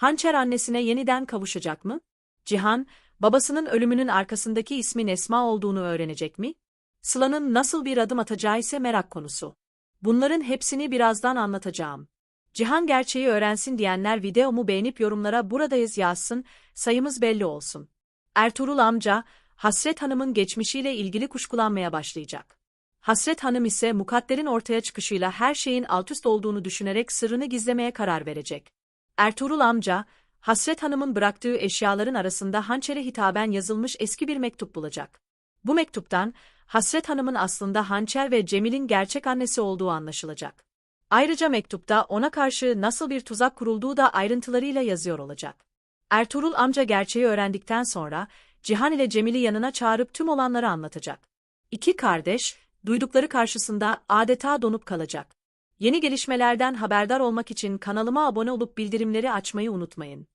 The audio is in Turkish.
Hançer annesine yeniden kavuşacak mı? Cihan, babasının ölümünün arkasındaki ismin Esma olduğunu öğrenecek mi? Sıla'nın nasıl bir adım atacağı ise merak konusu. Bunların hepsini birazdan anlatacağım. Cihan gerçeği öğrensin diyenler videomu beğenip yorumlara buradayız yazsın, sayımız belli olsun. Ertuğrul amca, Hasret Hanım'ın geçmişiyle ilgili kuşkulanmaya başlayacak. Hasret Hanım ise mukadderin ortaya çıkışıyla her şeyin altüst olduğunu düşünerek sırrını gizlemeye karar verecek. Ertuğrul amca, Hasret Hanım'ın bıraktığı eşyaların arasında hançere hitaben yazılmış eski bir mektup bulacak. Bu mektuptan, Hasret Hanım'ın aslında Hançer ve Cemil'in gerçek annesi olduğu anlaşılacak. Ayrıca mektupta ona karşı nasıl bir tuzak kurulduğu da ayrıntılarıyla yazıyor olacak. Ertuğrul amca gerçeği öğrendikten sonra, Cihan ile Cemil'i yanına çağırıp tüm olanları anlatacak. İki kardeş, duydukları karşısında adeta donup kalacak. Yeni gelişmelerden haberdar olmak için kanalıma abone olup bildirimleri açmayı unutmayın.